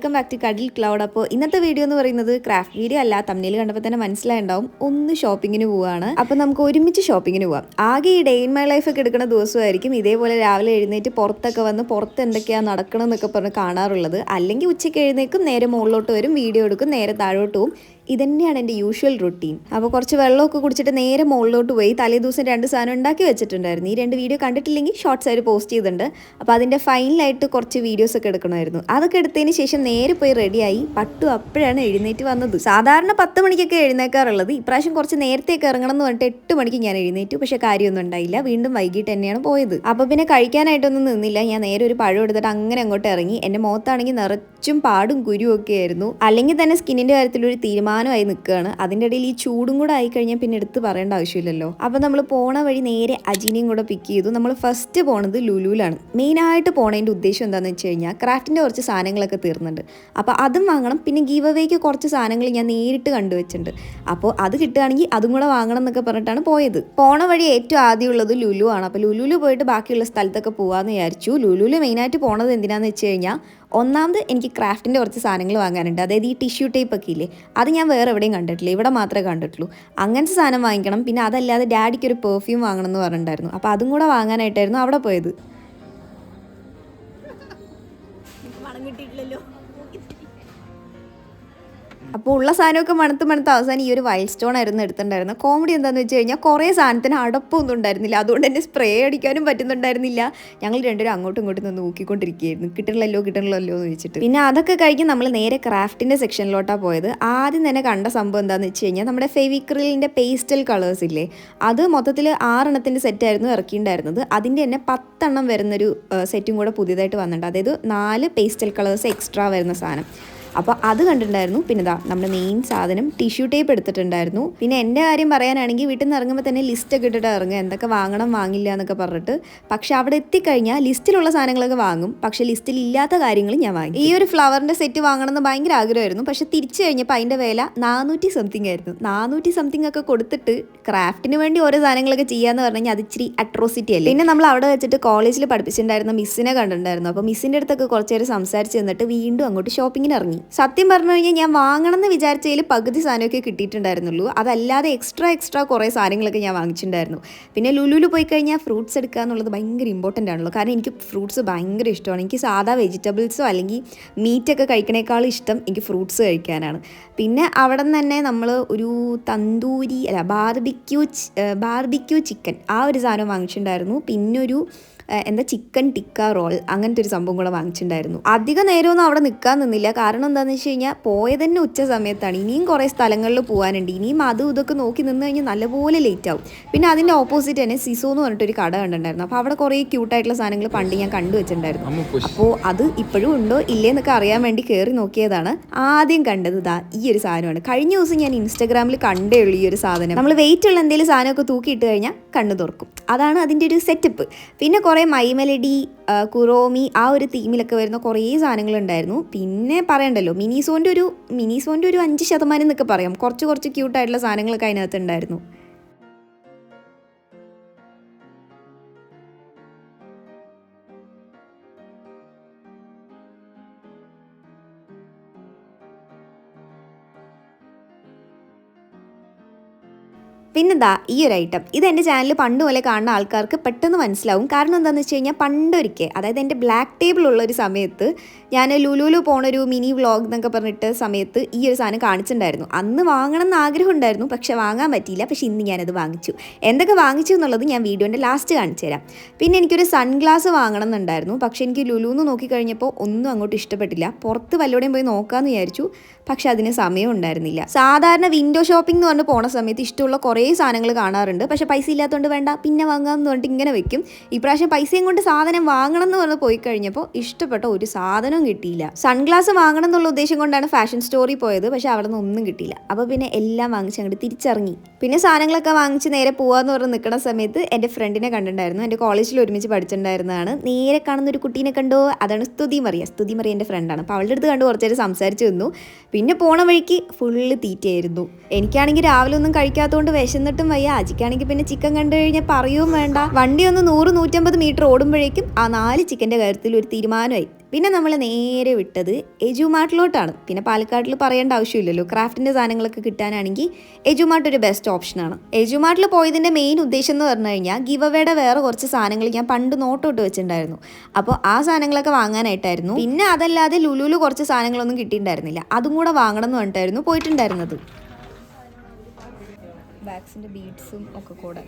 Welcome back to കടിൽ cloud. അപ്പോൾ ഇന്നത്തെ വീഡിയോ എന്ന് പറയുന്നത് ക്രാഫ്റ്റ് വീഡിയോ അല്ല. തമ്മിൽ കണ്ടപ്പോൾ തന്നെ മനസ്സിലായിണ്ടാവും ഒന്ന് ഷോപ്പിങ്ങിന് പോവാണ്. അപ്പോൾ നമുക്ക് ഒരുമിച്ച് ഷോപ്പിങ്ങിന് പോവാം. ആകെ ഈ ഡേ ഇൻ മൈ ലൈഫ് ഒക്കെ എടുക്കുന്ന ദിവസമായിരിക്കും ഇതേപോലെ രാവിലെ എഴുന്നേറ്റ് പുറത്തൊക്കെ വന്ന് പുറത്ത് എന്തൊക്കെയാണ് നടക്കണം എന്നൊക്കെ പറഞ്ഞ് കാണാറുള്ളത്. അല്ലെങ്കിൽ ഉച്ചയ്ക്ക് എഴുന്നേക്കും നേരെ മുകളിലോട്ട് വരും വീഡിയോ എടുക്കും നേരെ താഴോട്ട് ഇതന്നെയാണ് എന്റെ യൂഷ്വൽ റുട്ടീൻ അപ്പോൾ കുറച്ച് വെള്ളമൊക്കെ കുടിച്ചിട്ട് നേരെ മുകളിലോട്ട് പോയി തലേ ദിവസം രണ്ട് സാധനം ഉണ്ടാക്കി വെച്ചിട്ടുണ്ടായിരുന്നു. ഈ രണ്ട് വീഡിയോ കണ്ടിട്ടില്ലെങ്കിൽ ഷോർട്സ് ആയിട്ട് പോസ്റ്റ് ചെയ്തിട്ടുണ്ട്. അപ്പോൾ അതിന്റെ ഫൈനലായിട്ട് കുറച്ച് വീഡിയോസ് ഒക്കെ എടുക്കണമായിരുന്നു. അതൊക്കെ എടുത്തതിന് ശേഷം നേരെ പോയി റെഡിയായി പട്ടു അപ്പോഴാണ് എഴുന്നേറ്റ് വന്നത്. സാധാരണ പത്ത് മണിക്കൊക്കെ എഴുന്നേക്കാറുള്ളത്. ഇപ്രാവശ്യം കുറച്ച് നേരത്തേക്ക് ഇറങ്ങണം എന്ന് പറഞ്ഞിട്ട് എട്ട് മണിക്ക് ഞാൻ എഴുന്നേറ്റു. പക്ഷേ കാര്യമൊന്നും ഉണ്ടായില്ല. വീണ്ടും വൈകിട്ട് തന്നെയാണ് പോയത്. അപ്പോൾ പിന്നെ കഴിക്കാനായിട്ടൊന്നും നിന്നില്ല. ഞാൻ നേരെ ഒരു പഴം എടുത്തിട്ട് അങ്ങനെ അങ്ങോട്ട് ഇറങ്ങി. എന്റെ മുഖത്താണെങ്കിൽ നിറച്ചും പാടും കുരുവും ഒക്കെ ആയിരുന്നു. അല്ലെങ്കിൽ തന്നെ സ്കിന്നിന്റെ കാര്യത്തിൽ ഒരു തീരുമാനമായി നിൽക്കുകയാണ്. അതിന്റെ ഇടയിൽ ഈ ചൂടും കൂടെ ആയിക്കഴിഞ്ഞാൽ പിന്നെ എടുത്ത് പറയേണ്ട ആവശ്യമില്ലല്ലോ. അപ്പോൾ നമ്മൾ പോണ വഴി നേരെ അജീനയും കൂടെ പിക്ക് ചെയ്തു. നമ്മൾ ഫസ്റ്റ് പോണത് ലുലുവിലാണ്. മെയിനായിട്ട് പോണതിന്റെ ഉദ്ദേശം എന്താണെന്ന് വെച്ച് കഴിഞ്ഞാൽ ക്രാഫ്റ്റിന്റെ കുറച്ച് സാധനങ്ങളൊക്കെ തീർന്നുണ്ട് അപ്പോൾ അതും വാങ്ങണം. പിന്നെ ഗീവ് അവേക്ക് കുറച്ച് സാധനങ്ങൾ ഞാൻ നേരിട്ട് കണ്ടുവച്ചിട്ടുണ്ട്. അപ്പോൾ അത് കിട്ടുകയാണെങ്കിൽ അതും കൂടെ വാങ്ങണം എന്നൊക്കെ പറഞ്ഞിട്ടാണ് പോയത്. പോണ വഴി ഏറ്റവും ആദ്യമുള്ളത് ലുലു ആണ്. അപ്പോൾ ലുലുവിൽ പോയിട്ട് ബാക്കിയുള്ള സ്ഥലത്തൊക്കെ പോകാമെന്ന് വിചാരിച്ചു. ലുലുവിൽ മെയിനായിട്ട് പോണത് എന്തിനാന്ന് വെച്ച് കഴിഞ്ഞാൽ ഒന്നാമത് എനിക്ക് ക്രാഫ്റ്റിന്റെ കുറച്ച് സാധനങ്ങൾ വാങ്ങാനുണ്ട്. അതായത് ഈ ടിഷ്യൂ ടേപ്പ് ഒക്കെ ഇല്ലേ? അത് ഞാൻ വേറെ എവിടെയും കണ്ടിട്ടില്ല. ഇവിടെ മാത്രമേ കണ്ടിട്ടുള്ളൂ. അങ്ങനത്തെ സാധനം വാങ്ങിക്കണം. പിന്നെ അതല്ലാതെ ഡാഡിക്ക് ഒരു പെർഫ്യൂം വാങ്ങണം എന്ന് പറഞ്ഞിട്ടുണ്ടായിരുന്നു. അപ്പോൾ അതും കൂടെ വാങ്ങാനായിട്ടായിരുന്നു അവിടെ പോയത്. അപ്പോൾ ഉള്ള സാധനമൊക്കെ മണത്ത് മണത്ത് അവസാനം ഈ ഒരു വൈൽഡ് സ്റ്റോൺ ആയിരുന്നു എടുത്തിട്ടുണ്ടായിരുന്നത്. കോമഡി എന്താണെന്ന് വെച്ച് കഴിഞ്ഞാൽ കുറേ സാധനത്തിന് അടപ്പൊന്നും ഉണ്ടായിരുന്നില്ല. അതുകൊണ്ട് തന്നെ സ്പ്രേ അടിക്കാനും പറ്റുന്നുണ്ടായിരുന്നില്ല. ഞങ്ങൾ രണ്ടുപേരും അങ്ങോട്ടും ഇങ്ങോട്ടും നിന്ന് നോക്കിക്കൊണ്ടിരിക്കുകയായിരുന്നു. കിട്ടണല്ലോ കിട്ടണല്ലോ എന്ന് വെച്ചിട്ട് പിന്നെ അതൊക്കെ കഴിഞ്ഞ് നമ്മൾ നേരെ ക്രാഫ്റ്റിന്റെ സെക്ഷനിലോട്ടാണ് പോയത്. ആദ്യം തന്നെ കണ്ട സംഭവം എന്താണെന്ന് വെച്ച് കഴിഞ്ഞാൽ നമ്മുടെ ഫെവിക്രിലിന്റെ പേസ്റ്റൽ കളേഴ്സ് ഇല്ലേ? അത് മൊത്തത്തിൽ ആറെണ്ണത്തിന്റെ സെറ്റായിരുന്നു ഇറക്കിയിട്ടുണ്ടായിരുന്നത്. അതിന്റെ തന്നെ പത്തെണ്ണം വരുന്നൊരു സെറ്റും കൂടെ പുതിയതായിട്ട് വന്നിട്ടുണ്ട്. അതായത് നാല് പേസ്റ്റൽ കളേഴ്സ് എക്സ്ട്രാ വരുന്ന സാധനം. അപ്പോൾ അത് കണ്ടിട്ടുണ്ടായിരുന്നു. പിന്നെ ഇതാ നമ്മുടെ മെയിൻ സാധനം ടിഷ്യൂ ടേപ്പ് എടുത്തിട്ടുണ്ടായിരുന്നു. പിന്നെ എന്റെ കാര്യം പറയാനാണെങ്കിൽ വീട്ടിൽ നിന്ന് ഇറങ്ങുമ്പോൾ തന്നെ ലിസ്റ്റ് ഒക്കെ ഇട്ടിട്ട് ഇറങ്ങുക. എന്തൊക്കെ വാങ്ങണം വാങ്ങില്ല എന്നൊക്കെ പറഞ്ഞിട്ട്. പക്ഷെ അവിടെ എത്തിക്കഴിഞ്ഞാൽ ലിസ്റ്റിലുള്ള സാധനങ്ങളൊക്കെ വാങ്ങും. പക്ഷേ ലിസ്റ്റിൽ ഇല്ലാത്ത കാര്യങ്ങൾ ഞാൻ വാങ്ങി. ഈ ഒരു ഫ്ലവറിന്റെ സെറ്റ് വാങ്ങണമെന്ന് ഭയങ്കര ആഗ്രഹമായിരുന്നു. പക്ഷെ തിരിച്ചു കഴിഞ്ഞപ്പോൾ അതിന്റെ വില നാനൂറ്റി സംതിങ് ആയിരുന്നു. നാനൂറ്റി സംതിങ് ഒക്കെ കൊടുത്തിട്ട് ക്രാഫ്റ്റിന് വേണ്ടി ഓരോ സാധനങ്ങളൊക്കെ ചെയ്യാന്ന് പറഞ്ഞു കഴിഞ്ഞാൽ അത് ഇച്ചിരി അട്രോസിറ്റി അല്ലേ? പിന്നെ നമ്മൾ അവിടെ വെച്ചിട്ട് കോളേജിൽ പഠിപ്പിച്ചിട്ടുണ്ടായിരുന്ന മിസ്സിനെ കണ്ടിട്ടുണ്ടായിരുന്നു. അപ്പോൾ മിസ്സിന്റെ അടുത്തൊക്കെ കുറച്ച് നേരം സംസാരിച്ച് നിന്നിട്ട് വീണ്ടും അങ്ങോട്ട് ഷോപ്പിങ്ങിന് ഇറങ്ങി. സത്യം പറഞ്ഞു കഴിഞ്ഞാൽ ഞാൻ വാങ്ങണം എന്ന് വിചാരിച്ചതിൽ പകുതി സാധനമൊക്കെ കിട്ടിയിട്ടുണ്ടായിരുന്നുള്ളൂ. അതല്ലാതെ എക്സ്ട്രാ എക്സ്ട്രാ കുറേ സാധനങ്ങളൊക്കെ ഞാൻ വാങ്ങിച്ചിട്ടുണ്ടായിരുന്നു. പിന്നെ ലുലുലു പോയി കഴിഞ്ഞാൽ ഫ്രൂട്ട്സ് എടുക്കുക എന്നുള്ളത് ഭയങ്കര ഇമ്പോർട്ടന്റ് ആണല്ലോ. കാരണം എനിക്ക് ഫ്രൂട്ട്സ് ഭയങ്കര ഇഷ്ടമാണ്. എനിക്ക് സാധാ വെജിറ്റബിൾസോ അല്ലെങ്കിൽ മീറ്റൊക്കെ കഴിക്കണേക്കാളും ഇഷ്ടം എനിക്ക് ഫ്രൂട്ട്സ് കഴിക്കാനാണ്. പിന്നെ അവിടെ നിന്ന് തന്നെ നമ്മൾ ഒരു തന്തൂരി അല്ല ബാർബിക്യൂ ബാർബിക്യൂ ചിക്കൻ ആ ഒരു സാധനം വാങ്ങിച്ചിട്ടുണ്ടായിരുന്നു. പിന്നൊരു എന്താ ചിക്കൻ ടിക്ക റോൾ അങ്ങനത്തെ ഒരു സംഭവം കൂടെ വാങ്ങിച്ചിട്ടുണ്ടായിരുന്നു. അധിക നേരമൊന്നും അവിടെ നിൽക്കാൻ നിന്നില്ല. കാരണം എന്താണെന്ന് വെച്ച് കഴിഞ്ഞാൽ പോയത് തന്നെ ഉച്ച സമയത്താണ്. ഇനിയും കുറേ സ്ഥലങ്ങളിൽ പോകാനുണ്ട്. ഇനിയും അതും ഇതൊക്കെ നോക്കി നിന്ന് കഴിഞ്ഞാൽ നല്ലപോലെ ലേറ്റ് ആവും. പിന്നെ അതിന്റെ ഓപ്പോസിറ്റ് തന്നെ സിസോ എന്ന് പറഞ്ഞിട്ടൊരു കട കണ്ടിട്ടുണ്ടായിരുന്നു. അപ്പോൾ അവിടെ കുറേ ക്യൂട്ടായിട്ടുള്ള സാധനങ്ങൾ പണ്ട് ഞാൻ കണ്ടു വെച്ചിട്ടുണ്ടായിരുന്നു. അപ്പോൾ അത് ഇപ്പോഴും ഉണ്ടോ ഇല്ലേന്നൊക്കെ അറിയാൻ വേണ്ടി കയറി നോക്കിയതാണ്. ആദ്യം കണ്ടത് ഇതാ ഈ ഒരു സാധനമാണ്. കഴിഞ്ഞ ദിവസം ഞാൻ ഇൻസ്റ്റാഗ്രാമിൽ കണ്ടേ ഉള്ളൂ ഈ ഒരു സാധനം. നമ്മൾ വെയിറ്റ് ഉള്ള എന്തെങ്കിലും സാധനമൊക്കെ തൂക്കിയിട്ട് കഴിഞ്ഞാൽ കണ്ണു തുറക്കും. അതാണ് അതിന്റെ ഒരു സെറ്റപ്പ് പിന്നെ കുറേ മൈമെലഡി കുറോമി ആ ഒരു തീമിലൊക്കെ വരുന്ന കുറേ സാധനങ്ങളുണ്ടായിരുന്നു. പിന്നെ പറയണ്ടല്ലോ മിനിസോന്റെ ഒരു മിനിസോന്റെ ഒരു അഞ്ച് ശതമാനം എന്നൊക്കെ പറയാം. കുറച്ച് കുറച്ച് ക്യൂട്ടായിട്ടുള്ള സാധനങ്ങളൊക്കെ അതിനകത്ത് ഉണ്ടായിരുന്നു. പിന്നെന്താ ഈ ഒരു ഐറ്റം ഇത് എന്റെ ചാനൽ പണ്ട് പോലെ കാണുന്ന ആൾക്കാർക്ക് പെട്ടെന്ന് മനസ്സിലാവും. കാരണം എന്താണെന്ന് വെച്ച് കഴിഞ്ഞാൽ പണ്ടൊരിക്കൽ അതായത് എന്റെ ബ്ലാക്ക് ടേബിൾ ഉള്ള ഒരു സമയത്ത് ഞാൻ ലുലുലു പോണൊരു മിനി വ്ളോഗ് എന്നൊക്കെ പറഞ്ഞിട്ട് സമയത്ത് ഈ ഒരു സാധനം കാണിച്ചിട്ടുണ്ടായിരുന്നു അന്ന് വാങ്ങണം എന്ന് ആഗ്രഹം ഉണ്ടായിരുന്നു പക്ഷെ വാങ്ങാൻ പറ്റിയില്ല. പക്ഷെ ഇന്ന് ഞാനത് വാങ്ങിച്ചു. എന്തൊക്കെ വാങ്ങിച്ചു എന്നുള്ളത് ഞാൻ വീഡിയോന്റെ ലാസ്റ്റ് കാണിച്ചു തരാം. പിന്നെ എനിക്കൊരു സൺഗ്ലാസ് വാങ്ങണം എന്നുണ്ടായിരുന്നു പക്ഷേ എനിക്ക് ലുലുന്ന് നോക്കിക്കഴിഞ്ഞപ്പോൾ ഒന്നും അങ്ങോട്ട് ഇഷ്ടപ്പെട്ടില്ല. പുറത്ത് വല്ലവിടെയും പോയി നോക്കാമെന്ന് വിചാരിച്ചു. പക്ഷെ അതിന് സമയം ഉണ്ടായിരുന്നില്ല. സാധാരണ വിൻഡോ ഷോപ്പിംഗ് എന്ന് പറഞ്ഞ് പോണ സമയത്ത് ഇഷ്ടമുള്ള കുറേ സാധനങ്ങൾ കാണാറുണ്ട്. പക്ഷെ പൈസ ഇല്ലാത്തതുകൊണ്ട് വേണ്ട പിന്നെ വാങ്ങാം എന്ന് പറഞ്ഞിട്ട് ഇങ്ങനെ വെക്കും. ഇപ്രാവശ്യം പൈസയും കൊണ്ട് സാധനം വാങ്ങണം എന്ന് പറഞ്ഞ് പോയി കഴിഞ്ഞപ്പോൾ ഇഷ്ടപ്പെട്ട ഒരു സാധനവും കിട്ടിയില്ല. സൺഗ്ലാസ് വാങ്ങണം എന്നുള്ള ഉദ്ദേശം കൊണ്ടാണ് ഫാഷൻ സ്റ്റോറിൽ പോയത്. പക്ഷെ അവിടെ നിന്ന് ഒന്നും കിട്ടിയില്ല. അപ്പോൾ പിന്നെ എല്ലാം വാങ്ങിച്ച് അങ്ങോട്ട് തിരിച്ചിറങ്ങി. പിന്നെ സാധനങ്ങളൊക്കെ വാങ്ങിച്ച് നേരെ പോകാമെന്ന് പറഞ്ഞ് നിൽക്കുന്ന സമയത്ത് എന്റെ ഫ്രണ്ടിനെ കണ്ടിട്ടുണ്ടായിരുന്നു. എന്റെ കോളേജിൽ ഒരുമിച്ച് പഠിച്ചിട്ടുണ്ടായിരുന്നതാണ്. നേരെ കാണുന്ന ഒരു കുട്ടീനെ കണ്ടോ. അതാണ് സ്തുതി മറിയ. സ്തുതി മറിയ എന്റെ ഫ്രണ്ടാണ് അപ്പോൾ അവളുടെ അടുത്ത് കണ്ട് കുറച്ചേരം സംസാരിച്ചു നിന്നു. പിന്നെ പോണ വഴിക്ക് ഫുള്ള് തീറ്റയായിരുന്നു. എനിക്കാണെങ്കിൽ രാവിലെ ഒന്നും കഴിക്കാത്തതുകൊണ്ട് വിശ വിശന്നിട്ടും വയ്യ. അജിക്കാണെങ്കിൽ പിന്നെ ചിക്കൻ കണ്ടു കഴിഞ്ഞാൽ പറയുകയും വേണ്ട. വണ്ടി ഒന്ന് നൂറ് നൂറ്റമ്പത് മീറ്റർ ഓടുമ്പോഴേക്കും ആ നാല് ചിക്കന്റെ കാര്യത്തിൽ ഒരു തീരുമാനമായി. പിന്നെ നമ്മൾ നേരെ വിട്ടത് എജുമാർട്ടിലോട്ടാണ് പിന്നെ പാലക്കാട്ടിൽ പറയേണ്ട ആവശ്യമില്ലല്ലോ. ക്രാഫ്റ്റിന്റെ സാധനങ്ങളൊക്കെ കിട്ടാനാണെങ്കിൽ എജുമാർട്ട് ഒരു ബെസ്റ്റ് ഓപ്ഷനാണ് എജുമാർട്ടിൽ പോയതിന്റെ മെയിൻ ഉദ്ദേശം എന്ന് പറഞ്ഞു കഴിഞ്ഞാൽ ഗിവ് അവയുടെ വേറെ കുറച്ച് സാധനങ്ങൾ ഞാൻ പണ്ട് നോട്ടോട്ട് വെച്ചിട്ടുണ്ടായിരുന്നു. അപ്പോൾ ആ സാധനങ്ങളൊക്കെ വാങ്ങാനായിട്ടായിരുന്നു. പിന്നെ അതല്ലാതെ ലുലുലു കുറച്ച് സാധനങ്ങളൊന്നും കിട്ടിയിട്ടുണ്ടായിരുന്നില്ല. അതും കൂടെ വാങ്ങണം എന്ന് പറഞ്ഞിട്ടായിരുന്നു പോയിട്ടുണ്ടായിരുന്നത്. ബാഗ്സിന്റെ ബീഡ്സും ഒക്കെ കൂടെ.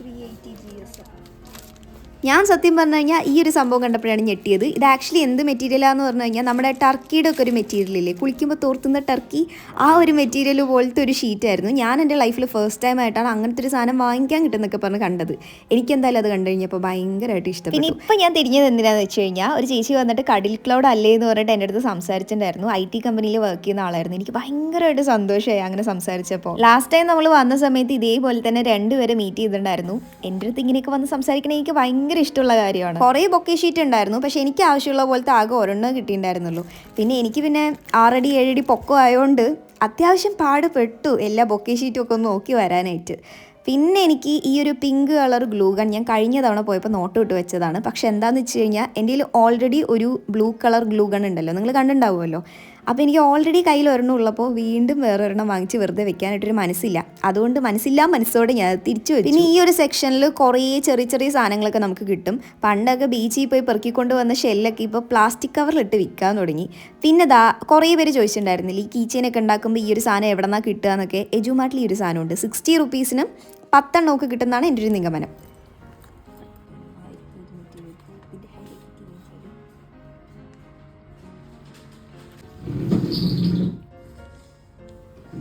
ത്രീ എയ്റ്റി ജി എസ് ഞാൻ സത്യം പറഞ്ഞു കഴിഞ്ഞാൽ ഈ ഒരു സംഭവം കണ്ടപ്പോഴാണ് ഞെട്ടിയത്. ഇത് ആക്ച്വലി എന്ത് മെറ്റീരിയലാന്ന് പറഞ്ഞു കഴിഞ്ഞാൽ നമ്മുടെ ടർക്കിയുടെ ഒക്കെ ഒരു മെറ്റീരിയൽ ഇല്ലേ? കുളിക്കുമ്പോൾ തോർത്തുന്ന ടർക്കി ആ ഒരു മെറ്റീരിയൽ പോലത്തെ ഒരു ഷീറ്റായിരുന്നു ഞാൻ എന്റെ ലൈഫിൽ ഫസ്റ്റ് ടൈം ആയിട്ടാണ് അങ്ങനത്തെ ഒരു സാധനം വാങ്ങിക്കാൻ കിട്ടുന്നൊക്കെ പറഞ്ഞ് കണ്ടത്. എനിക്കെന്തായാലും അത് കണ്ടു കഴിഞ്ഞപ്പോൾ ഭയങ്കരമായിട്ട് ഇഷ്ടപ്പെട്ടു. പിന്നെ ഇപ്പം ഞാൻ തിരിഞ്ഞത് എന്തിനാന്ന് വെച്ച് കഴിഞ്ഞാൽ ഒരു ചേച്ചി വന്നിട്ട് കടിൽ ക്ലൗഡ് അല്ലേ എന്ന് പറഞ്ഞിട്ട് എന്റെ അടുത്ത് സംസാരിച്ചിട്ടുണ്ടായിരുന്നു. ഐ ടി കമ്പനിയിൽ വർക്ക് ചെയ്യുന്ന ആളായിരുന്നു. എനിക്ക് ഭയങ്കരമായിട്ട് സന്തോഷമായി അങ്ങനെ സംസാരിച്ചപ്പോൾ ലാസ്റ്റ് ടൈം നമ്മൾ വന്ന സമയത്ത് ഇതേപോലെ തന്നെ രണ്ടുപേരെ മീറ്റ് ചെയ്തിട്ടുണ്ടായിരുന്നു. എന്റെ അടുത്ത് ഇങ്ങനെയൊക്കെ വന്ന് സംസാരിക്കണേ എനിക്ക് ഭയങ്കര ഇഷ്ടമുള്ള കാര്യമാണ്. കുറേ ബൊക്കെ ഷീറ്റ് ഉണ്ടായിരുന്നു. പക്ഷെ എനിക്ക് ആവശ്യമുള്ള പോലത്തെ ആകെ ഒരെണ്ണം കിട്ടിയിട്ടുണ്ടായിരുന്നുള്ളൂ. പിന്നെ എനിക്ക് പിന്നെ ആറടി ഏഴടി പൊക്കം ആയതുകൊണ്ട് അത്യാവശ്യം പാടുപെട്ടു എല്ലാ ബൊക്കെ ഷീറ്റും ഒക്കെ ഒന്ന് നോക്കി വരാനായിട്ട്. പിന്നെ എനിക്ക് ഈ ഒരു പിങ്ക് കളർ ഗ്ലൂ ഗൺ ഞാൻ കഴിഞ്ഞ തവണ പോയപ്പോൾ നോട്ട് ഇട്ട് വെച്ചതാണ്. പക്ഷെ എന്താണെന്ന് വെച്ച് കഴിഞ്ഞാൽ എന്റെ ഓൾറെഡി ഒരു ബ്ലൂ കളർ ഗ്ലൂ ഗൺ ഉണ്ടല്ലോ. നിങ്ങൾ കണ്ടിട്ടുണ്ടാവുമല്ലോ. അപ്പോൾ എനിക്ക് ഓൾറെഡി കയ്യിൽ ഒരെണ്ണം ഉള്ളപ്പോൾ വീണ്ടും വേറെ ഒരെണ്ണം വാങ്ങിച്ച് വെറുതെ വെക്കാനായിട്ടൊരു മനസ്സില്ല. അതുകൊണ്ട് മനസ്സില്ല മനസ്സോടെ ഞാൻ തിരിച്ചു വരും പിന്നെ ഈ ഒരു സെക്ഷനിൽ കുറേ ചെറിയ ചെറിയ സാധനങ്ങളൊക്കെ നമുക്ക് കിട്ടും. പണ്ടൊക്കെ ബീച്ചിൽ പോയി പെറുക്കിക്കൊണ്ട് വന്ന ഷെല്ലൊക്കെ ഇപ്പോൾ പ്ലാസ്റ്റിക് കവറിലിട്ട് വിൽക്കാൻ തുടങ്ങി. പിന്നെ ദാ കുറേ പേര് ചോദിച്ചിട്ടുണ്ടായിരുന്നില്ല ഈ കീച്ചേനൊക്കെ ഉണ്ടാക്കുമ്പോൾ ഈ ഒരു സാധനം എവിടെ നിന്നാണ് കിട്ടുക? എന്നൊക്കെ. എജുമാട്ടിൽ ഈ ഒരു സാധനമുണ്ട്. സിക്സ്റ്റി റുപ്പീസിനും പത്തെണ്ണമൊക്കെ കിട്ടുന്നതാണ് എന്റെ ഒരു നിഗമനം.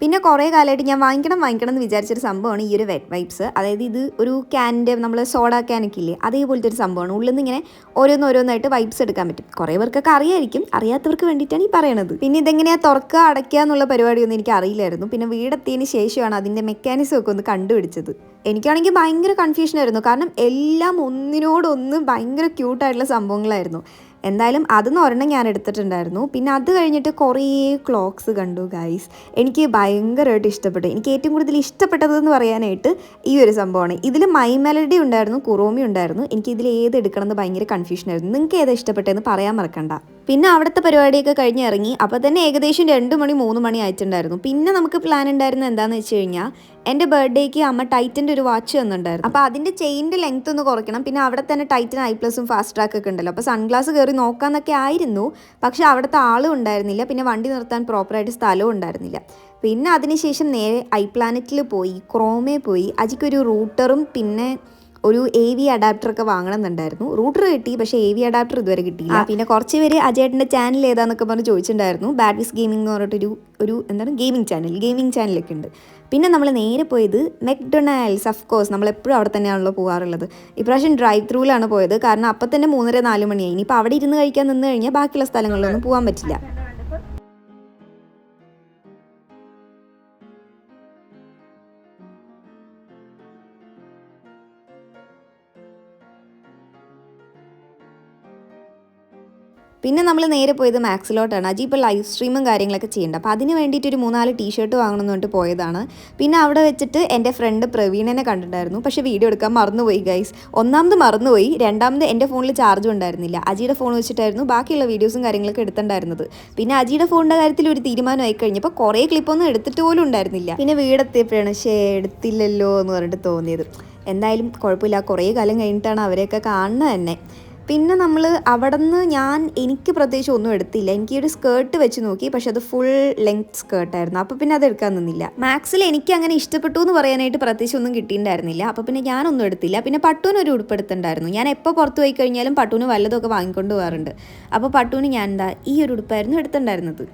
പിന്നെ കുറേ കാലമായിട്ട് ഞാൻ വാങ്ങിക്കണം വാങ്ങിക്കണം എന്ന് വിചാരിച്ചൊരു സംഭവമാണ് ഈ ഒരു വെറ്റ് വൈപ്സ് അതായത് ഇത് ഒരു ക്യാനിന്റെ നമ്മൾ സോഡ ക്യാനൊക്കെ ഇല്ലേ അതേപോലത്തെ ഒരു സംഭവമാണ്. ഉള്ളിൽ നിന്ന് ഇങ്ങനെ ഓരോന്ന് ഓരോന്നായിട്ട് വൈപ്സ് എടുക്കാൻ പറ്റും. കുറേ പേർക്കൊക്കെ അറിയായിരിക്കും അറിയാത്തവർക്ക് വേണ്ടിയിട്ടാണ് ഈ പറയണത്. പിന്നെ ഇതെങ്ങനെയാണ് തുറക്കുക അടയ്ക്കുക എന്നുള്ള പരിപാടിയൊന്നും എനിക്ക് അറിയില്ലായിരുന്നു. പിന്നെ വീടെത്തിയതിന് ശേഷമാണ് അതിന്റെ മെക്കാനിസം ഒക്കെ ഒന്ന് കണ്ടുപിടിച്ചത്. എനിക്കാണെങ്കിൽ ഭയങ്കര കൺഫ്യൂഷനായിരുന്നു കാരണം എല്ലാം ഒന്നിനോടൊന്ന് ഭയങ്കര ക്യൂട്ടായിട്ടുള്ള സംഭവങ്ങളായിരുന്നു. എന്തായാലും അതിന്ന് ഒരെണ്ണം ഞാൻ എടുത്തിട്ടുണ്ടായിരുന്നു. പിന്നെ അത് കഴിഞ്ഞിട്ട് കുറേ ക്ലോക്സ് കണ്ടു ഗൈസ് എനിക്ക് ഭയങ്കരമായിട്ട് ഇഷ്ടപ്പെട്ടു. എനിക്ക് ഏറ്റവും കൂടുതൽ ഇഷ്ടപ്പെട്ടതെന്ന് പറയാനായിട്ട് ഈ ഒരു സംഭവമാണ്. ഇതിൽ മൈ മെലഡി ഉണ്ടായിരുന്നു കുറോമി ഉണ്ടായിരുന്നു. എനിക്ക് ഇതിൽ ഏത് എടുക്കണമെന്ന് ഭയങ്കര കൺഫ്യൂഷനായിരുന്നു നിങ്ങൾക്ക് ഏതാ ഇഷ്ടപ്പെട്ടതെന്ന് പറയാൻ മറക്കണ്ട. പിന്നെ അവിടുത്തെ പരിപാടിയൊക്കെ കഴിഞ്ഞ് ഇറങ്ങി. അപ്പോൾ തന്നെ ഏകദേശം രണ്ട് മണി മൂന്ന് മണി ആയിട്ടുണ്ടായിരുന്നു. പിന്നെ നമുക്ക് പ്ലാൻ ഉണ്ടായിരുന്നത് എന്താണെന്ന് വെച്ച് കഴിഞ്ഞാൽ എന്റെ ബർത്ത്ഡേക്ക് അമ്മ ടൈറ്റന്റെ ഒരു വാച്ച് തന്നിട്ടുണ്ടായിരുന്നു. അപ്പോൾ അതിന്റെ ചെയിന്റെ ലെങ്ത് ഒന്ന് കുറയ്ക്കണം. പിന്നെ അവിടെ തന്നെ ടൈറ്റൻ ഐ പ്ലസും ഫാസ്റ്റ് ട്രാക്ക് ഒക്കെ ഉണ്ടല്ലോ. അപ്പോൾ സൺഗ്ലാസ് കയറി നോക്കാമെന്നൊക്കെ ആയിരുന്നു. പക്ഷേ അവിടുത്തെ ആളും ഉണ്ടായിരുന്നില്ല. പിന്നെ വണ്ടി നിർത്താൻ പ്രോപ്പറായിട്ട് സ്ഥലവും ഉണ്ടായിരുന്നില്ല. പിന്നെ അതിനുശേഷം നേരെ ഐ പ്ലാനറ്റിൽ പോയി ക്രോമേ പോയി. അജിക്കൊരു റൂട്ടറും പിന്നെ ഒരു എ വി അഡാപ്റ്റർ ഒക്കെ വാങ്ങണമെന്നുണ്ടായിരുന്നു. റൂട്ടർ കിട്ടി പക്ഷേ എ വി അഡാപ്റ്റർ ഇതുവരെ കിട്ടിയില്ല. പിന്നെ കുറച്ച് പേര് അജയേട്ടന്റെ ചാനൽ ഏതാന്നൊക്കെ പറഞ്ഞ് ചോദിച്ചിട്ടുണ്ടായിരുന്നു. ബാഡ്വിസ് ഗെയിമിംഗ് എന്ന് പറഞ്ഞിട്ടൊരു ഒരു എന്താണ് ഗെയിമിംഗ് ചാനൽ ഗെയിമിംഗ് ചാനലൊക്കെ ഉണ്ട്. പിന്നെ നമ്മൾ നേരെ പോയത് മെക്ഡൊണാൾഡ്സ് ഓഫ് കോഴ്സ് നമ്മൾ എപ്പോഴും അവിടെ തന്നെയാണല്ലോ പോകാറുള്ളത്. ഇപ്രാവശ്യം ഡ്രൈവ് ത്രൂവിലാണ് പോയത്. കാരണം അപ്പം തന്നെ മൂന്നര നാല് മണിയായി. ഇനിയിപ്പോൾ അവിടെ ഇരുന്ന് കഴിക്കാൻ നിന്ന് കഴിഞ്ഞാൽ ബാക്കിയുള്ള സ്ഥലങ്ങളിലൊന്നും പോകാൻ പറ്റില്ല. പിന്നെ നമ്മൾ നേരെ പോയത് മാക്സിലോട്ടാണ്. അജി ഇപ്പോൾ ലൈവ് സ്ട്രീമും കാര്യങ്ങളൊക്കെ ചെയ്യേണ്ട അപ്പോൾ അതിന് വേണ്ടിയിട്ട് ഒരു മൂന്നാൽ ടീഷർട്ട് പറഞ്ഞിട്ട് പോയതാണ്. പിന്നെ അവിടെ വെച്ചിട്ട് എന്റെ ഫ്രണ്ട് പ്രവീണനെ കണ്ടിട്ടുണ്ടായിരുന്നു. പക്ഷേ വീഡിയോ എടുക്കാൻ മറന്നുപോയി ഗൈസ് ഒന്നാമത് മറന്നുപോയി രണ്ടാമത് എന്റെ ഫോണിൽ ചാർജും ഉണ്ടായിരുന്നില്ല. അജിയുടെ ഫോൺ വെച്ചിട്ടായിരുന്നു ബാക്കിയുള്ള വീഡിയോസും കാര്യങ്ങളൊക്കെ എടുത്തിട്ടുണ്ടായിരുന്നത്. പിന്നെ അജിയുടെ ഫോണിന്റെ കാര്യത്തിൽ ഒരു തീരുമാനമായി കഴിഞ്ഞപ്പോൾ കുറേ ക്ലിപ്പൊന്നും എടുത്തിട്ട് പോലും ഉണ്ടായിരുന്നില്ല. പിന്നെ വീടെത്തിയപ്പോഴാണ് ഷേ എടുത്തില്ലല്ലോ എന്ന് പറഞ്ഞിട്ട് തോന്നിയത്. എന്തായാലും കുഴപ്പമില്ല. കുറേ കാലം കഴിഞ്ഞിട്ടാണ് അവരെയൊക്കെ കാണുന്നത് തന്നെ. പിന്നെ നമ്മൾ അവിടെ നിന്ന് ഞാൻ എനിക്ക് പ്രത്യേകിച്ച് ഒന്നും എടുത്തില്ല. എനിക്ക് ഒരു സ്കേർട്ട് വെച്ച് നോക്കി പക്ഷെ അത് ഫുൾ ലെങ്ത് സ്കേർട്ടായിരുന്നു അപ്പോൾ പിന്നെ അത് എടുക്കാൻ നിന്നില്ല. മാക്സിൽ എനിക്ക് അങ്ങനെ ഇഷ്ടപ്പെട്ടു എന്ന് പറയാനായിട്ട് പ്രത്യേകിച്ച് ഒന്നും കിട്ടിയിട്ടുണ്ടായിരുന്നില്ല. അപ്പോൾ പിന്നെ ഞാനൊന്നും എടുത്തില്ല. പിന്നെ പട്ടൂന് ഒരു ഉടുപ്പെടുത്തുണ്ടായിരുന്നു. ഞാൻ എപ്പോൾ പുറത്ത് പോയി കഴിഞ്ഞാലും പട്ടുവിന് വല്ലതൊക്കെ വാങ്ങിക്കൊണ്ട് പോകാറുണ്ട്. അപ്പോൾ പട്ടുവിന് ഞാൻ എന്താ ഈ ഒരു ഉടുപ്പായിരുന്നു എടുത്തിട്ടുണ്ടായിരുന്നത്.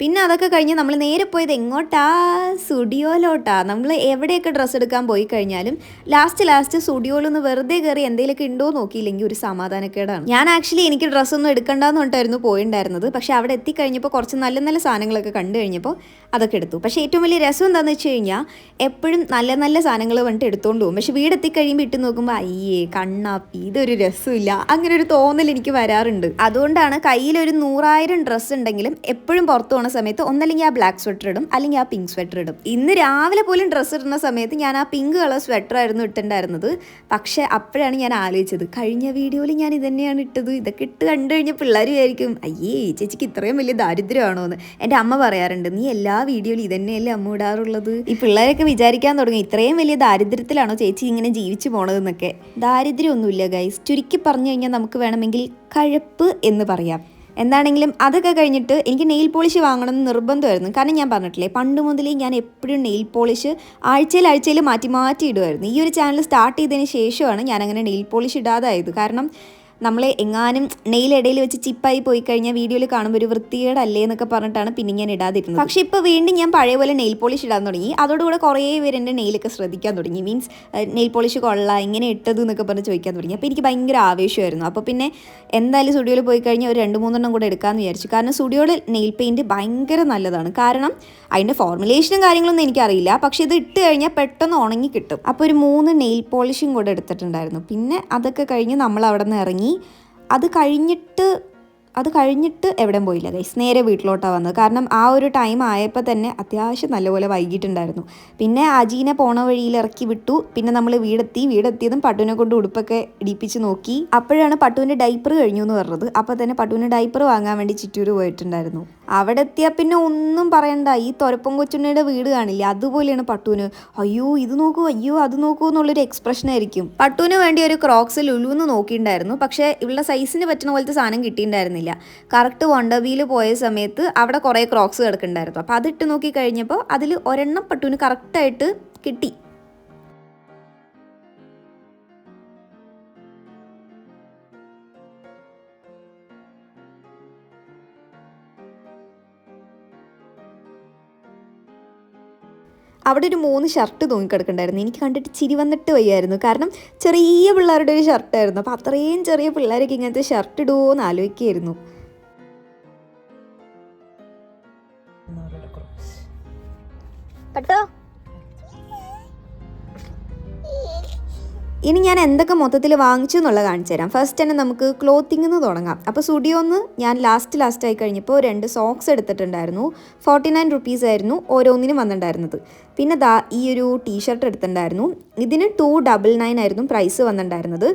പിന്നെ അതൊക്കെ കഴിഞ്ഞ് നമ്മൾ നേരെ പോയത് എങ്ങോട്ടാ? സ്റ്റുഡിയോയിലോട്ടാ. നമ്മൾ എവിടെയൊക്കെ ഡ്രസ്സ് എടുക്കാൻ പോയി കഴിഞ്ഞാലും ലാസ്റ്റ് ലാസ്റ്റ് സ്റ്റുഡിയോയിലൊന്ന് വെറുതെ കയറി എന്തെങ്കിലുമൊക്കെ ഉണ്ടോ നോക്കിയില്ലെങ്കിൽ ഒരു സമാധാനക്കേടാണ്. ഞാൻ ആക്ച്വലി എനിക്ക് ഡ്രസ്സൊന്നും എടുക്കണ്ടെന്ന് പറഞ്ഞിട്ടായിരുന്നു പോയിണ്ടായിരുന്നത്. പക്ഷെ അവിടെ എത്തിക്കഴിഞ്ഞപ്പോൾ കുറച്ച് നല്ല നല്ല സാധനങ്ങളൊക്കെ കണ്ടു കഴിഞ്ഞപ്പോൾ അതൊക്കെ എടുത്തു. പക്ഷേ ഏറ്റവും വലിയ രസം എന്താണെന്ന് വെച്ച് കഴിഞ്ഞാൽ എപ്പോഴും നല്ല നല്ല സാധനങ്ങൾ വന്നിട്ട് എടുത്തുകൊണ്ട് പോകും. പക്ഷെ വീടെത്തി കഴിയുമ്പോൾ ഇട്ട് നോക്കുമ്പോൾ അയ്യേ കണ്ണാപ്പി ഇതൊരു രസമില്ല. അങ്ങനെ ഒരു തോന്നൽ എനിക്ക് വരാറുണ്ട്. അതുകൊണ്ടാണ് കയ്യിലൊരു നൂറായിരം ഡ്രസ്സ് ഉണ്ടെങ്കിലും എപ്പോഴും പുറത്തു പോകുന്ന സമയത്ത് ഒന്നല്ലെങ്കിൽ ആ ബ്ലാക്ക് സ്വെറ്റർ ഇടും അല്ലെങ്കിൽ ആ പിങ്ക് സ്വെറ്റർ ഇടും. ഇന്ന് രാവിലെ പോലും ഡ്രസ്സ് ഇടുന്ന സമയത്ത് ഞാൻ ആ പിങ്ക് കളർ സ്വെറ്ററായിരുന്നു ഇട്ടിട്ടുണ്ടായിരുന്നത്. പക്ഷേ അപ്പോഴാണ് ഞാൻ ആലോചിച്ചത് കഴിഞ്ഞ വീഡിയോയിൽ ഞാൻ ഇത് തന്നെയാണ് ഇട്ടത്. ഇതൊക്കെ ഇട്ട് കണ്ടു കഴിഞ്ഞാൽ പിള്ളേർ വിചാരിക്കും അയ്യേ ചേച്ചിക്ക് ഇത്രയും വലിയ ദാരിദ്ര്യമാണോ എന്ന് എന്റെ അമ്മ പറയാറുണ്ട് നീ എല്ലാ വീഡിയോയിലും ഇതന്നെയല്ലേ അമ്മ ഇടാറുള്ളത്? ഈ പിള്ളേരൊക്കെ വിചാരിക്കാൻ തുടങ്ങി ഇത്രയും വലിയ ദാരിദ്ര്യത്തിലാണോ ചേച്ചി ഇങ്ങനെ ജീവിച്ചു പോണതെന്നൊക്കെ? ദാരിദ്ര്യമൊന്നുമില്ല ഗൈസ് ചുരുക്കി പറഞ്ഞു കഴിഞ്ഞാൽ നമുക്ക് വേണമെങ്കിൽ കഴപ്പ് എന്ന് പറയാം. എന്താണെങ്കിലും അതൊക്കെ കഴിഞ്ഞിട്ട് എനിക്ക് നെയിൽ പോളിഷ് വാങ്ങണം എന്ന് നിർബന്ധമായിരുന്നു. കാരണം ഞാൻ പറഞ്ഞിട്ടില്ലേ പണ്ട് മുതലേ ഞാൻ എപ്പോഴും നെയിൽ പോളിഷ് ആഴ്ചയിൽ ആഴ്ചയിൽ മാറ്റി മാറ്റി ഇടുമായിരുന്നു. ഈ ഒരു ചാനൽ സ്റ്റാർട്ട് ചെയ്തതിന് ശേഷമാണ് ഞാൻ അങ്ങനെ നെയിൽ പോളിഷ് ഇടാതായത്. കാരണം നമ്മൾ എങ്ങാനും നെയിലിടയിൽ വെച്ച് ചിപ്പായി പോയി കഴിഞ്ഞാൽ വീഡിയോയിൽ കാണുമ്പോൾ ഒരു വൃത്തികേടല്ലേ എന്നൊക്കെ പറഞ്ഞിട്ടാണ് പിന്നെ ഞാൻ ഇടാതിരുന്നത്. പക്ഷേ ഇപ്പോൾ വീണ്ടും ഞാൻ പഴയ പോലെ നെയിൽ പോളിഷ് ഇടാൻ തുടങ്ങി. അതോടുകൂടെ കുറേ പേര് എന്റെ നെയിലൊക്കെ ശ്രദ്ധിക്കാൻ തുടങ്ങി. മീൻസ് നെയിൽ പോളിഷ് കൊള്ളാം ഇങ്ങനെ ഇട്ടത് എന്നൊക്കെ പറഞ്ഞ് ചോദിക്കാൻ തുടങ്ങി. അപ്പോൾ എനിക്ക് ഭയങ്കര ആവേശമായിരുന്നു. അപ്പോൾ പിന്നെ എന്തായാലും സ്റ്റുഡിയോയിൽ പോയി കഴിഞ്ഞാൽ ഒരു രണ്ട് മൂന്നെണ്ണം കൂടെ എടുക്കാമെന്ന് വിചാരിച്ചു. കാരണം സ്റ്റുഡിയോയിൽ നെയിൽ പെയിന്റ് ഭയങ്കര നല്ലതാണ്. കാരണം അതിന്റെ ഫോർമുലേഷനും കാര്യങ്ങളൊന്നും എനിക്കറിയില്ല. പക്ഷേ ഇത് ഇട്ട് കഴിഞ്ഞാൽ പെട്ടെന്ന് ഉണങ്ങി കിട്ടും. അപ്പോൾ ഒരു മൂന്ന് നെയിൽ പോളിഷും കൂടെ എടുത്തിട്ടുണ്ടായിരുന്നു. പിന്നെ അതൊക്കെ കഴിഞ്ഞ് നമ്മൾ അവിടെ നിന്ന് ഇറങ്ങി അത് കഴിഞ്ഞിട്ട് അത് കഴിഞ്ഞിട്ട് എവിടെയും പോയില്ല ഗൈസ് നേരെ വീട്ടിലോട്ടാണ് വന്നത്. കാരണം ആ ഒരു ടൈം ആയപ്പോൾ തന്നെ അത്യാവശ്യം നല്ലപോലെ വൈകിട്ടുണ്ടായിരുന്നു. പിന്നെ അജീനെ പോണ വഴിയിൽ ഇറക്കി വിട്ടു. പിന്നെ നമ്മൾ വീടെത്തി. വീടെത്തിയതും പട്ടുവിനെ കൊണ്ട് ഉടുപ്പൊക്കെ ഇടിപ്പിച്ച് നോക്കി. അപ്പോഴാണ് പട്ടുവിന്റെ ഡൈപ്പർ കഴിഞ്ഞു എന്ന് പറഞ്ഞത്. അപ്പോൾ തന്നെ പട്ടുവിന് ഡൈപ്പർ വാങ്ങാൻ വേണ്ടി ചിറ്റൂർ പോയിട്ടുണ്ടായിരുന്നു. അവിടെ എത്തിയാൽ പിന്നെ ഒന്നും പറയണ്ട. ഈ തൊരപ്പം കൊച്ചുണ്ണിയുടെ വീട് കാണില്ല? അതുപോലെയാണ് പട്ടുവിന്. അയ്യോ ഇത് നോക്കൂ അയ്യോ അത് നോക്കൂ എന്നുള്ളൊരു എക്സ്പ്രഷൻ ആയിരിക്കും. പട്ടുവിന് വേണ്ടി ഒരു ക്രോക്സ് ലുലുന്ന് നോക്കിയിട്ടുണ്ടായിരുന്നു പക്ഷേ ഇവിടെ സൈസിന് പറ്റുന്ന പോലത്തെ സാധനം കിട്ടിയിട്ടുണ്ടായിരുന്നില്ല കറക്റ്റ് വണ്ടവിയിൽ പോയ സമയത്ത് അവിടെ കുറേ ക്രോക്സ് കിടക്കുന്നുണ്ടായിരുന്നു. അപ്പോൾ അതിട്ട് നോക്കി കഴിഞ്ഞപ്പോൾ അതിൽ ഒരെണ്ണം പട്ടുവിന് കറക്റ്റായിട്ട് കിട്ടി. അവിടെ ഒരു മൂന്ന് ഷർട്ട് തൂങ്ങിക്കിടക്കുന്നുണ്ടായിരുന്നു. എനിക്ക് കണ്ടിട്ട് ചിരി വന്നിട്ട് വയ്യായിരുന്നു. കാരണം ചെറിയ പിള്ളേരുടെ ഒരു ഷർട്ടായിരുന്നു അപ്പോൾ അത്രയും ചെറിയ പിള്ളേരൊക്കെ ഇങ്ങനത്തെ ഷർട്ട് ഇടുമോ എന്ന് ആലോചിക്കുകയായിരുന്നു പട്ടോ? ഇനി ഞാൻ എന്തൊക്കെ മൊത്തത്തിൽ വാങ്ങിച്ചു എന്നുള്ളത് കാണിച്ചു തരാം. ഫസ്റ്റ് തന്നെ നമുക്ക് ക്ലോത്തിങ് നിന്ന് തുടങ്ങാം. അപ്പോൾ സ്റ്റുഡിയോന്ന് ഞാൻ ലാസ്റ്റ് ലാസ്റ്റ് ആയി കഴിഞ്ഞപ്പോൾ രണ്ട് സോക്സ് എടുത്തിട്ടുണ്ടായിരുന്നു. ഫോർട്ടി നയൻ റുപ്പീസ് ആയിരുന്നു ഓരോന്നിനും വന്നിട്ടുണ്ടായിരുന്നത്. പിന്നെ ദാ ഈ ഒരു ടീഷർട്ട് എടുത്തിട്ടുണ്ടായിരുന്നു. ഇതിന് ടു ഡബിൾ നയൻ ആയിരുന്നു പ്രൈസ് വന്നിട്ടുണ്ടായിരുന്നത്.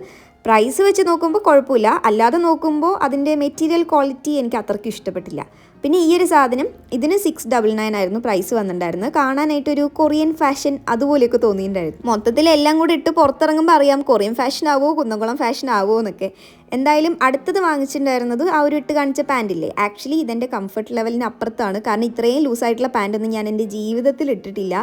പ്രൈസ് വെച്ച് നോക്കുമ്പോൾ കുഴപ്പമില്ല. അല്ലാതെ നോക്കുമ്പോൾ അതിന്റെ മെറ്റീരിയൽ ക്വാളിറ്റി എനിക്ക് അത്രയ്ക്ക് ഇഷ്ടപ്പെട്ടില്ല. പിന്നെ ഈ ഒരു സാധനം ഇതിന് സിക്സ് ഡബിൾ നയൻ ആയിരുന്നു പ്രൈസ് വന്നിട്ടുണ്ടായിരുന്നത്. കാണാനായിട്ടൊരു കൊറിയൻ ഫാഷൻ അതുപോലെയൊക്കെ തോന്നിയിട്ടുണ്ടായിരുന്നു. മൊത്തത്തിൽ എല്ലാം കൂടി ഇട്ട് പുറത്തിറങ്ങുമ്പോൾ അറിയാം കൊറിയൻ ഫാഷൻ ആവോ കുന്നംകുളം ഫാഷൻ ആവോ എന്നൊക്കെ. എന്തായാലും അടുത്തത് വാങ്ങിച്ചിട്ടുണ്ടായിരുന്നത് ആ ഒരു ഇട്ട് കാണിച്ച പാന്റില്ലേ ആക്ച്വലി ഇതെന്റെ കംഫർട്ട് ലെവലിന് അപ്പുറത്താണ്. കാരണം ഇത്രയും ലൂസായിട്ടുള്ള പാന്റൊന്നും ഞാൻ എന്റെ ജീവിതത്തിൽ ഇട്ടിട്ടില്ല.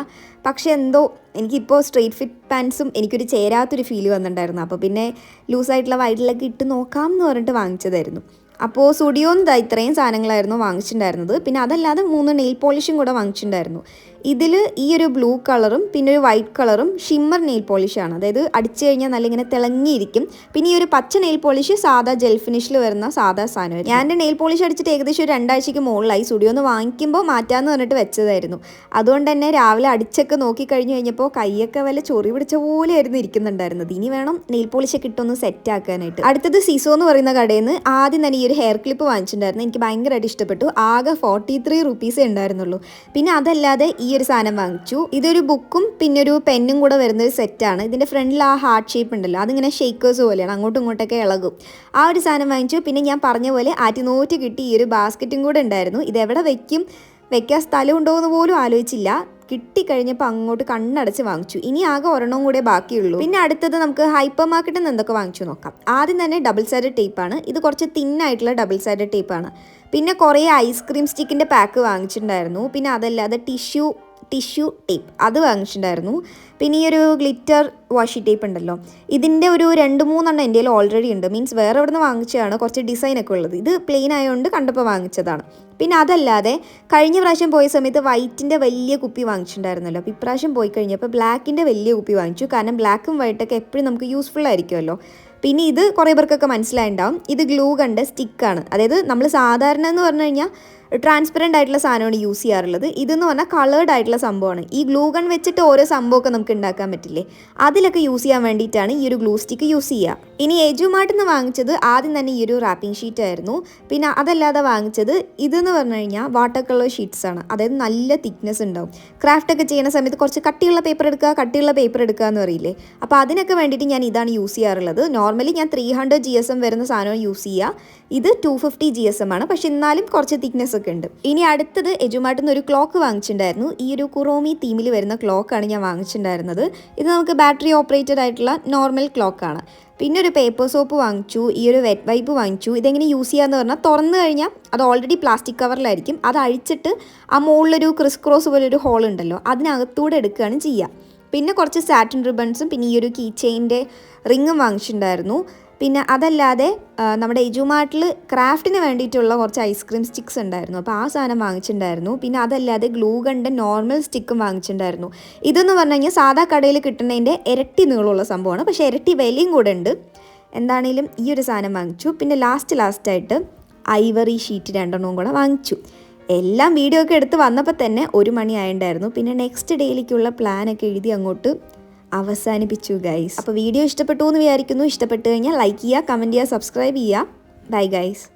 പക്ഷേ എന്തോ എനിക്കിപ്പോൾ സ്ട്രെയിറ്റ് ഫിറ്റ് പാൻസും എനിക്കൊരു ചേരാത്തൊരു ഫീൽ വന്നിട്ടുണ്ടായിരുന്നു. അപ്പോൾ പിന്നെ ലൂസായിട്ടുള്ള വൈഡിലൊക്കെ ഇട്ട് നോക്കാം എന്ന് പറഞ്ഞിട്ട് വാങ്ങിച്ചതായിരുന്നു. അപ്പോൾ സുഡിയോന്ന് ഇത്രയും സാധനങ്ങളായിരുന്നു വാങ്ങിച്ചിട്ടുണ്ടായിരുന്നത്. പിന്നെ അതല്ലാതെ മൂന്ന് നെയിൽ പോളിഷും കൂടെ വാങ്ങിച്ചിട്ടുണ്ടായിരുന്നു. ഇതിൽ ഈ ഒരു ബ്ലൂ കളറും പിന്നെ ഒരു വൈറ്റ് കളറും ഷിമ്മർ നെയിൽ പോളിഷാണ് അതായത് അടിച്ചു കഴിഞ്ഞാൽ നല്ല ഇങ്ങനെ തിളങ്ങിയിരിക്കും. പിന്നെ ഈ ഒരു പച്ച നെയിൽ പോളിഷ് സാധാ ജെൽ ഫിനിഷിൽ വരുന്ന സാധാ സാധനമായിരുന്നു ഞാൻ എന്റെ നെയിൽ പോളിഷ് അടിച്ചിട്ട് ഏകദേശം ഒരു രണ്ടാഴ്ചയ്ക്ക് മുകളിലായി. സ്റ്റുഡിയോ ഒന്ന് വാങ്ങിക്കുമ്പോൾ മാറ്റാമെന്ന് പറഞ്ഞിട്ട് വെച്ചതായിരുന്നു. അതുകൊണ്ട് തന്നെ രാവിലെ അടിച്ചൊക്കെ നോക്കി കഴിഞ്ഞ് കഴിഞ്ഞപ്പോൾ കൈയൊക്കെ വല്ല ചൊറി പിടിച്ച പോലെയായിരുന്നു ഇരിക്കുന്നുണ്ടായിരുന്നത്. ഇനി വേണം നെയിൽ പോളിഷൊക്കെ ഇട്ടൊന്ന് സെറ്റ് ആക്കാനായിട്ട്. അടുത്തത് സിസോ എന്ന് പറയുന്ന കടയിൽ നിന്ന് ആദ്യം തന്നെ ഈ ഒരു ഹെയർ ക്ലിപ്പ് വാങ്ങിച്ചിട്ടുണ്ടായിരുന്നു. എനിക്ക് ഭയങ്കരമായിട്ട് ഇഷ്ടപ്പെട്ടു. ആകെ ഫോർട്ടി ത്രീ റുപ്പീസേ ഉണ്ടായിരുന്നുള്ളൂ. പിന്നെ അതല്ലാതെ ഒരു സാധനം വാങ്ങിച്ചു. ഇതൊരു ബുക്കും പിന്നെ ഒരു പെന്നും കൂടെ വരുന്ന ഒരു സെറ്റാണ് ഇതിന്റെ ഫ്രണ്ടിൽ ആ ഹാർട്ട് ഷേപ്പ് ഉണ്ടല്ലോ. അതിങ്ങനെ ഷേക്കേഴ്സ് പോലെയാണ്. അങ്ങോട്ടും ഇങ്ങോട്ടൊക്കെ ഇളകും. ആ ഒരു സാധനം വാങ്ങിച്ചു. പിന്നെ ഞാൻ പറഞ്ഞ പോലെ ആറ്റിനോറ്റ് കിട്ടി ഈ ഒരു ബാസ്ക്കറ്റും കൂടെ ഉണ്ടായിരുന്നു. ഇതെവിടെ വയ്ക്കും വെക്കും? വെക്കാൻ സ്ഥലം ഉണ്ടോ എന്ന് പോലും ആലോചിച്ചില്ല. കിട്ടിക്കഴിഞ്ഞപ്പോൾ അങ്ങോട്ട് കണ്ണടച്ച് വാങ്ങിച്ചു. ഇനി ആകെ ഒരെണ്ണം കൂടെ ബാക്കിയുള്ളൂ. പിന്നെ അടുത്തത് നമുക്ക് ഹൈപ്പർ മാർക്കറ്റിൽ നിന്ന് എന്തൊക്കെ വാങ്ങിച്ചു നോക്കാം. ആദ്യം തന്നെ ഡബിൾ സൈഡ് ടേപ്പാണ് ഇത് കുറച്ച് തിന്നായിട്ടുള്ള ഡബിൾ സൈഡ് ടേപ്പാണ് പിന്നെ കുറേ ഐസ്ക്രീം സ്റ്റിക്കിന്റെ പാക്ക് വാങ്ങിച്ചിട്ടുണ്ടായിരുന്നു. പിന്നെ അതല്ലാതെ ടിഷ്യൂ ടിഷ്യൂ ടേപ്പ്. അത് വാങ്ങിച്ചിട്ടുണ്ടായിരുന്നു. പിന്നെ ഈ ഒരു ഗ്ലിറ്റർ വാഷി ടേപ്പ് ഉണ്ടല്ലോ. ഇതിന്റെ ഒരു രണ്ട് മൂന്നെണ്ണം എന്റെ കയ്യിൽ ഓൾറെഡി ഉണ്ട്. മീൻസ് വേറെ എവിടെ നിന്ന് വാങ്ങിച്ചതാണ് കുറച്ച് ഡിസൈനൊക്കെ ഉള്ളത്. ഇത് പ്ലെയിൻ ആയതുകൊണ്ട് കണ്ടപ്പോൾ വാങ്ങിച്ചതാണ്. പിന്നെ അതല്ലാതെ കഴിഞ്ഞ പ്രാവശ്യം പോയ സമയത്ത് വൈറ്റിന്റെ വലിയ കുപ്പി വാങ്ങിച്ചിട്ടുണ്ടായിരുന്നല്ലോ. അപ്പോൾ ഇപ്രാവശ്യം പോയി കഴിഞ്ഞപ്പോൾ ബ്ലാക്കിന്റെ വലിയ കുപ്പി വാങ്ങിച്ചു. കാരണം ബ്ലാക്കും വൈറ്റൊക്കെ എപ്പോഴും നമുക്ക് യൂസ്ഫുൾ ആയിരിക്കുമല്ലോ. പിന്നെ ഇത് കുറേ പേർക്കൊക്കെ മനസ്സിലായിണ്ടാവും. ഇത് ഗ്ലൂ കണ്ട് സ്റ്റിക്കാണ് അതായത് നമ്മൾ സാധാരണ എന്ന് പറഞ്ഞു കഴിഞ്ഞാൽ ട്രാൻസ്പെറന്റ് ആയിട്ടുള്ള സാധനമാണ് യൂസ് ചെയ്യാറുള്ളത്. ഇതെന്ന് പറഞ്ഞാൽ കളേർഡ് ആയിട്ടുള്ള സംഭവമാണ്. ഈ ഗ്ലൂ ഗൺ വെച്ചിട്ട് ഓരോ സംഭവമൊക്കെ നമുക്ക് ഉണ്ടാക്കാൻ പറ്റില്ലേ? അതിലൊക്കെ യൂസ് ചെയ്യാൻ വേണ്ടിയിട്ടാണ് ഈ ഒരു ഗ്ലൂ സ്റ്റിക്ക് യൂസ് ചെയ്യുക. ഇനി എജുമാർട്ടിൽ നിന്ന് വാങ്ങിച്ചത് ആദ്യം തന്നെ ഈ ഒരു റാപ്പിംഗ് ഷീറ്റ് ആയിരുന്നു. പിന്നെ അതല്ലാതെ വാങ്ങിച്ചത് ഇതെന്ന് പറഞ്ഞു കഴിഞ്ഞാൽ വാട്ടർ കളർ ഷീറ്റ്സ് ആണ്. അതായത് നല്ല തിക്നെസ് ഉണ്ടാവും. ക്രാഫ്റ്റ് ഒക്കെ ചെയ്യുന്ന സമയത്ത് കുറച്ച് കട്ടിയുള്ള പേപ്പർ എടുക്കുക കട്ടിയുള്ള പേപ്പർ എടുക്കുക എന്ന് പറയില്ലേ? അപ്പോൾ അതിനൊക്കെ വേണ്ടിയിട്ട് ഞാൻ ഇതാണ് യൂസ് ചെയ്യാറുള്ളത്. നോർമലി ഞാൻ three hundred G S M വരുന്ന സാധനം യൂസ് ചെയ്യുക. ഇത് two fifty G S M ആണ്. പക്ഷെ എന്നാലും കുറച്ച് തിക്നെസ് ഒക്കെ ഉണ്ട്. ഇനി അടുത്തത് എജുമാട്ടിൽ നിന്ന് ഒരു ക്ലോക്ക് വാങ്ങിച്ചിട്ടുണ്ടായിരുന്നു. ഈ ഒരു കുറോമി തീമിൽ വരുന്ന ക്ലോക്കാണ് ഞാൻ വാങ്ങിച്ചിട്ടുണ്ടായിരുന്നത്. ഇത് നമുക്ക് ബാറ്ററി ഓപ്പറേറ്റഡ് ആയിട്ടുള്ള നോർമൽ ക്ലോക്കാണ് പിന്നെ ഒരു പേപ്പർ സോപ്പ് വാങ്ങിച്ചു ഈ ഒരു വെറ്റ് വൈപ്പ് വാങ്ങിച്ചു. ഇതെങ്ങനെ യൂസ് ചെയ്യാന്ന് പറഞ്ഞാൽ തുറന്നു കഴിഞ്ഞാൽ അത് ഓൾറെഡി പ്ലാസ്റ്റിക് കവറിലായിരിക്കും അത് അഴിച്ചിട്ട് ആ മുകളിലൊരു ക്രിസ് ക്രോസ് പോലെ ഒരു ഹോൾ ഉണ്ടല്ലോ അതിനകത്തൂടെ എടുക്കുകയാണ് ചെയ്യുക. പിന്നെ കുറച്ച് സാറ്റിൻ റിബൺസും പിന്നെ ഈ ഒരു കീ ചെയിന്റെ റിങ്ങും വാങ്ങിച്ചിട്ടുണ്ടായിരുന്നു. പിന്നെ അതല്ലാതെ നമ്മുടെ എജുമാർട്ടിൽ ക്രാഫ്റ്റിന് വേണ്ടിയിട്ടുള്ള കുറച്ച് ഐസ്ക്രീം സ്റ്റിക്സ് ഉണ്ടായിരുന്നു. അപ്പോൾ ആ സാധനം വാങ്ങിച്ചിട്ടുണ്ടായിരുന്നു. പിന്നെ അതല്ലാതെ ഗ്ലൂ ഗണ്ട് നോർമൽ സ്റ്റിക്കും വാങ്ങിച്ചിട്ടുണ്ടായിരുന്നു. ഇതെന്ന് പറഞ്ഞു കഴിഞ്ഞാൽ സാധാ കടയിൽ കിട്ടുന്നതിന്റെ ഇരട്ടി നീളമുള്ള സംഭവമാണ്. പക്ഷേ ഇരട്ടി വിലയും കൂടെ ഉണ്ട്. എന്താണേലും ഈ ഒരു സാധനം വാങ്ങിച്ചു. പിന്നെ ലാസ്റ്റ് ലാസ്റ്റായിട്ട് ഐവറി ഷീറ്റ് രണ്ടെണ്ണവും കൂടെ വാങ്ങിച്ചു. എല്ലാം വീഡിയോ ഒക്കെ എടുത്ത് വന്നപ്പോൾ തന്നെ ഒരു മണി ആയിട്ടുണ്ടായിരുന്നു. പിന്നെ നെക്സ്റ്റ് ഡേയിലേക്കുള്ള പ്ലാനൊക്കെ എഴുതി അങ്ങോട്ട് അവസാനിപ്പിച്ചു ഗൈസ് അപ്പോൾ വീഡിയോ ഇഷ്ടപ്പെട്ടു എന്ന് വിചാരിക്കുന്നു. ഇഷ്ടപ്പെട്ട് കഴിഞ്ഞാൽ ലൈക്ക് ചെയ്യുക കമന്റ് ചെയ്യുക സബ്സ്ക്രൈബ് ചെയ്യുക. Bye guys